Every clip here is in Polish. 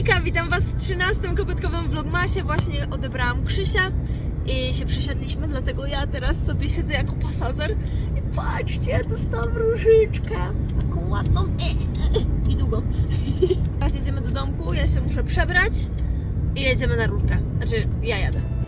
Hejka, witam Was w 13 kopytkowym vlogmasie. Właśnie odebrałam Krzysia i się przesiadliśmy, dlatego ja teraz sobie siedzę jako pasażer. I patrzcie, dostałam różyczkę. Taką ładną i długą. Teraz jedziemy do domku, ja się muszę przebrać i jedziemy na rurkę. Znaczy, ja jadę.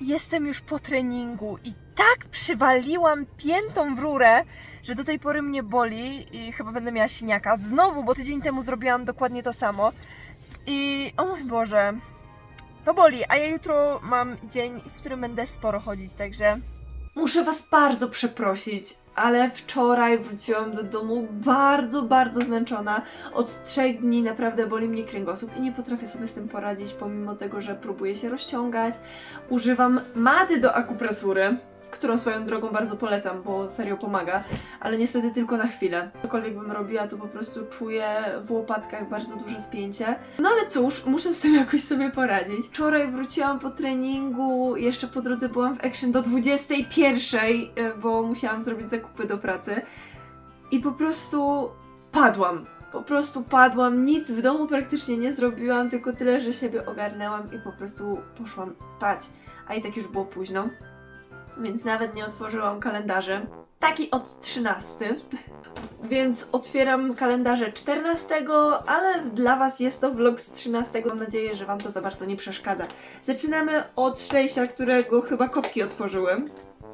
Jestem już po treningu i tak przywaliłam piętą w rurę, że do tej pory mnie boli i chyba będę miała siniaka. Znowu, bo tydzień temu zrobiłam dokładnie to samo. I o mój Boże, to boli, a ja jutro mam dzień, w którym będę sporo chodzić, także muszę Was bardzo przeprosić, ale wczoraj wróciłam do domu bardzo, bardzo zmęczona. Od trzech dni naprawdę boli mnie kręgosłup i nie potrafię sobie z tym poradzić, pomimo tego, że próbuję się rozciągać. Używam maty do akupresury, którą swoją drogą bardzo polecam, bo serio pomaga, ale niestety tylko na chwilę. Cokolwiek bym robiła, to po prostu czuję w łopatkach bardzo duże spięcie. No ale cóż, muszę z tym jakoś sobie poradzić. Wczoraj wróciłam po treningu, jeszcze po drodze byłam w Action do 21, e, bo musiałam zrobić zakupy do pracy. I po prostu padłam. Po prostu padłam, nic w domu praktycznie nie zrobiłam, tylko tyle, że siebie ogarnęłam i po prostu poszłam spać. A i tak już było późno, więc nawet nie otworzyłam kalendarzy. Taki od 13. Więc otwieram kalendarze 14, ale dla Was jest to vlog z 13. Mam nadzieję, że Wam to za bardzo nie przeszkadza. Zaczynamy od szczęścia, którego chyba kotki otworzyły.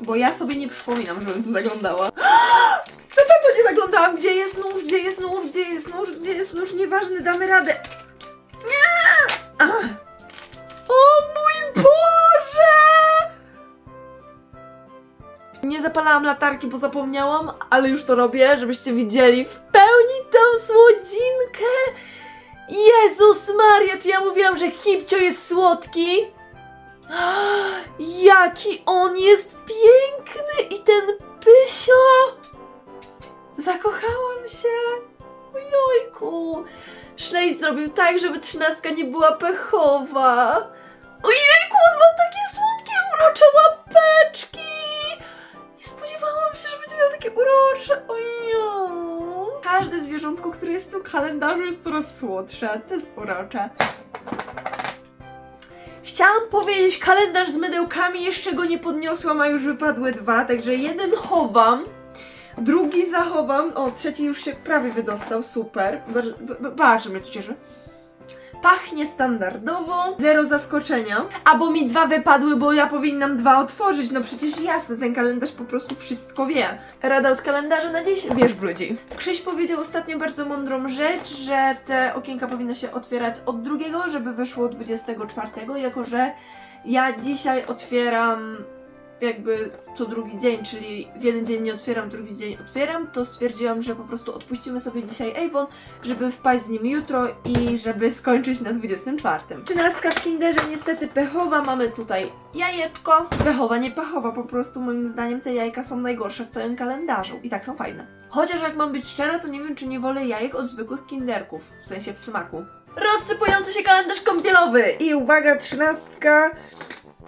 Bo ja sobie nie przypominam, żebym tu zaglądała. Na pewno nie zaglądałam. Gdzie jest nóż? Gdzie jest nóż? Gdzie jest nóż? Gdzie jest nóż? Nieważne, damy radę. Nie! Ach. Nie zapalałam latarki, bo zapomniałam, ale już to robię, żebyście widzieli w pełni tą słodzinkę. Jezus Maria, czy ja mówiłam, że Hipcio jest słodki? Jaki on jest piękny i ten pysio! Zakochałam się! Ojojku! Szlej zrobił tak, żeby trzynastka nie była pechowa. Ojejku, on ma takie słodkie, urocze łapeczki! Każde zwierzątko, które jest w tym kalendarzu jest coraz słodsze. To jest urocze. Chciałam powiedzieć kalendarz z mydełkami, jeszcze go nie podniosłam, a już wypadły dwa, także jeden chowam, drugi zachowam, o trzeci już się prawie wydostał, super, Bar- b- b- bardzo mnie to cieszy. Pachnie standardowo, zero zaskoczenia. Albo mi dwa wypadły, bo ja powinnam dwa otworzyć. No przecież jasne, ten kalendarz po prostu wszystko wie. Rada od kalendarza na dziś, wierz w ludzi. Krzyś powiedział ostatnio bardzo mądrą rzecz, że te okienka powinny się otwierać od drugiego, żeby wyszło 24, jako że ja dzisiaj otwieram jakby co drugi dzień, czyli w jeden dzień nie otwieram, drugi dzień otwieram, to stwierdziłam, że po prostu odpuścimy sobie dzisiaj Avon, żeby wpaść z nim jutro i żeby skończyć na 24. Trzynastka w Kinderze niestety pechowa, mamy tutaj jajeczko. Pechowa, nie pechowa, po prostu moim zdaniem te jajka są najgorsze w całym kalendarzu i tak są fajne. Chociaż jak mam być szczera, to nie wiem, czy nie wolę jajek od zwykłych kinderków, w sensie w smaku. Rozsypujący się kalendarz kąpielowy i uwaga, trzynastka,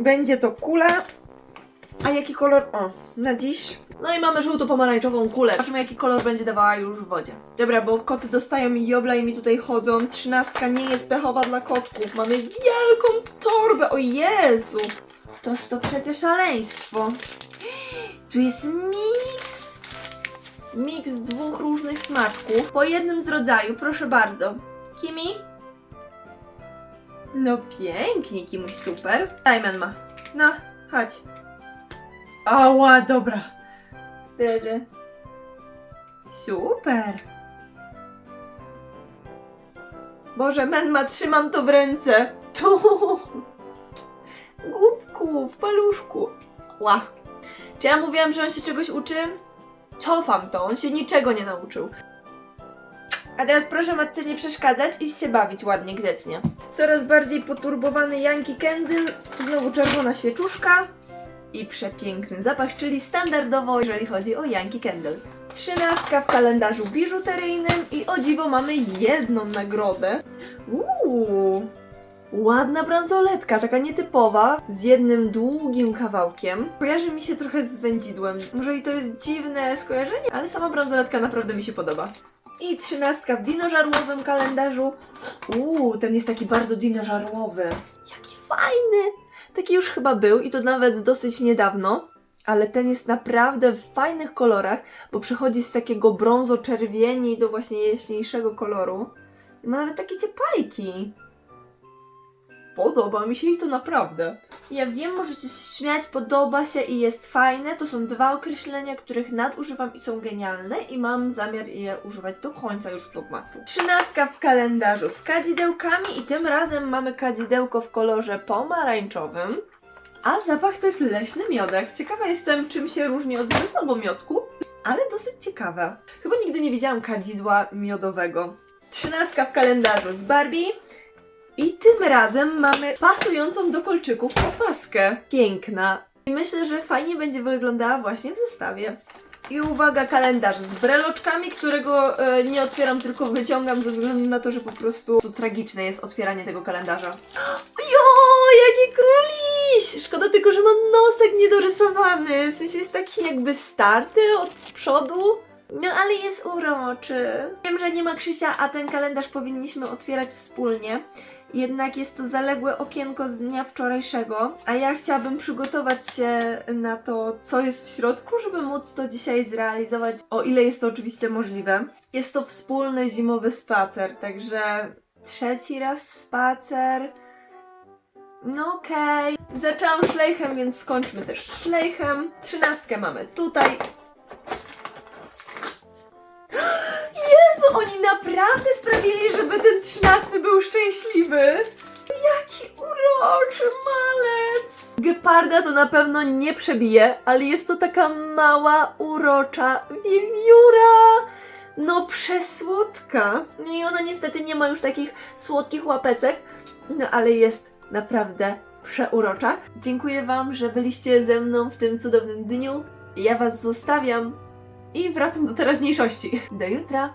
będzie to kula, a jaki kolor? O, na dziś. No i mamy żółto-pomarańczową kulę. Zobaczymy, jaki kolor będzie dawała już w wodzie. Dobra, bo koty dostają mi jobla i mi tutaj chodzą. Trzynastka nie jest pechowa dla kotków. Mamy wielką torbę. O Jezu! Toż to przecież szaleństwo. Tu jest miks. Miks dwóch różnych smaczków. Po jednym z rodzaju, proszę bardzo. Kimi? No pięknie, Kimuś, super. Diamond ma. No, chodź. Ała, dobra. Bierze. Super. Boże, Menma, trzymam to w ręce. Tu. Głupku, w paluszku. Ła. Czy ja mówiłam, że on się czegoś uczy? Cofam to, on się niczego nie nauczył. A teraz proszę matce nie przeszkadzać i się bawić ładnie, grzecznie. Coraz bardziej poturbowany Yankee Candle, znowu czerwona świeczuszka i przepiękny zapach, czyli standardowo, jeżeli chodzi o Yankee Candle. Trzynastka w kalendarzu biżuteryjnym i o dziwo mamy jedną nagrodę. Uuu, ładna bransoletka, taka nietypowa, z jednym długim kawałkiem. Kojarzy mi się trochę z wędzidłem. Może i to jest dziwne skojarzenie, ale sama bransoletka naprawdę mi się podoba. I trzynastka w dinożarłowym kalendarzu. Uuu, ten jest taki bardzo dinożarłowy. Jaki fajny! Taki już chyba był i to nawet dosyć niedawno. Ale ten jest naprawdę w fajnych kolorach, bo przechodzi z takiego brązo-czerwieni do właśnie jaśniejszego koloru. I ma nawet takie ciepajki. Podoba mi się i to naprawdę. Ja wiem, możecie się śmiać, podoba się i jest fajne. To są dwa określenia, których nadużywam i są genialne i mam zamiar je używać do końca już vlogmasu. Trzynastka w kalendarzu z kadzidełkami i tym razem mamy kadzidełko w kolorze pomarańczowym. A zapach to jest leśny miodek. Ciekawa jestem, czym się różni od zwykłego miodku, ale dosyć ciekawe. Chyba nigdy nie widziałam kadzidła miodowego. Trzynastka w kalendarzu z Barbie. I tym razem mamy pasującą do kolczyków opaskę. Piękna. I myślę, że fajnie będzie wyglądała właśnie w zestawie. I uwaga, kalendarz z breloczkami, którego e, nie otwieram, tylko wyciągam ze względu na to, że po prostu tu tragiczne jest otwieranie tego kalendarza. Jo, jaki króliś! Szkoda tylko, że ma nosek niedorysowany. W sensie jest taki jakby starty od przodu. No ale jest uroczy. Wiem, że nie ma Krzysia, a ten kalendarz powinniśmy otwierać wspólnie. Jednak jest to zaległe okienko z dnia wczorajszego, a ja chciałabym przygotować się na to, co jest w środku, żeby móc to dzisiaj zrealizować, o ile jest to oczywiście możliwe. Jest to wspólny zimowy spacer, także trzeci raz spacer. No okej. Zaczęłam szlejchem, więc skończmy też szlejchem. Trzynastkę mamy tutaj. Jezu, oni naprawdę sprawili, żeby ten trzynasty był szczęśliwy. Jaki uroczy malec! Geparda to na pewno nie przebije, ale jest to taka mała, urocza wiewióra. No przesłodka. No i ona niestety nie ma już takich słodkich łapecek, no ale jest naprawdę przeurocza. Dziękuję Wam, że byliście ze mną w tym cudownym dniu. Ja Was zostawiam i wracam do teraźniejszości. Do jutra!